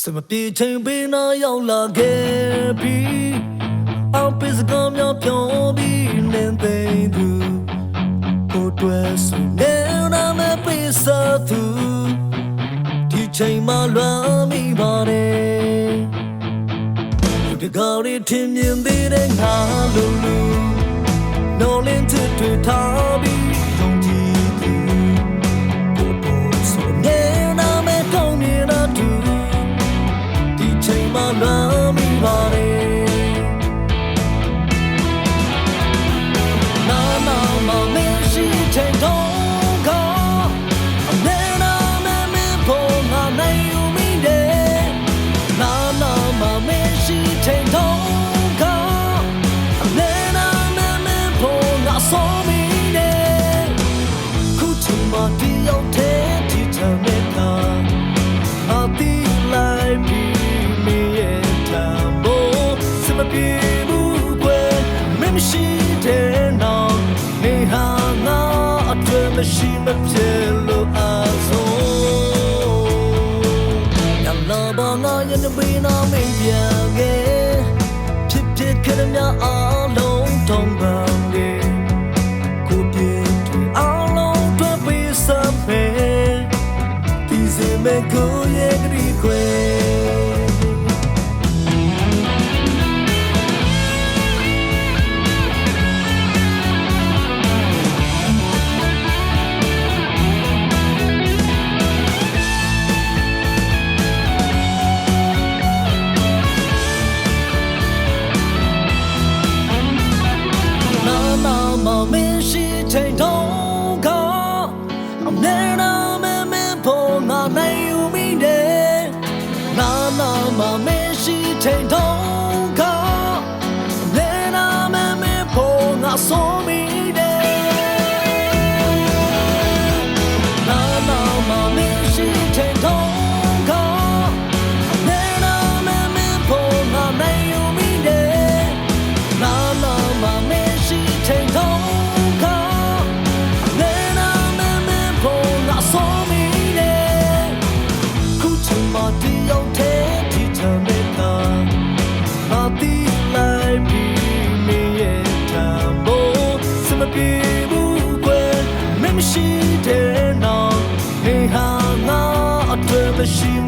စမပြေချိန်ပေးနာရောက်လာခဲ့ပြီအောင်ပစ်စကားများပြောပြီးနင်းသိမ့်သူကိုတွေ့စုံနေနာမပေးစားသူဒီချိန်မှလွမ်းမိပါတယ်ဒီကောင်ရီထင်မြင်သေးတဲ့ငါလိုလူ No lens to to မရှိမဖြစ်လို့အားဆုံးညမလာပါနာယနေ့ဘေးနာမင်းပြန်ခဲ့ဖြစ်ဖြစ်ခရမြအားလုံးတုံးပန်လေးကိုပြည့်တွေအားလုံးတွေ့ပြီးစမ်းပဲဒီစမဲ့ကိုရဲ့ဂရီခွဲ 妈妈没事抬头。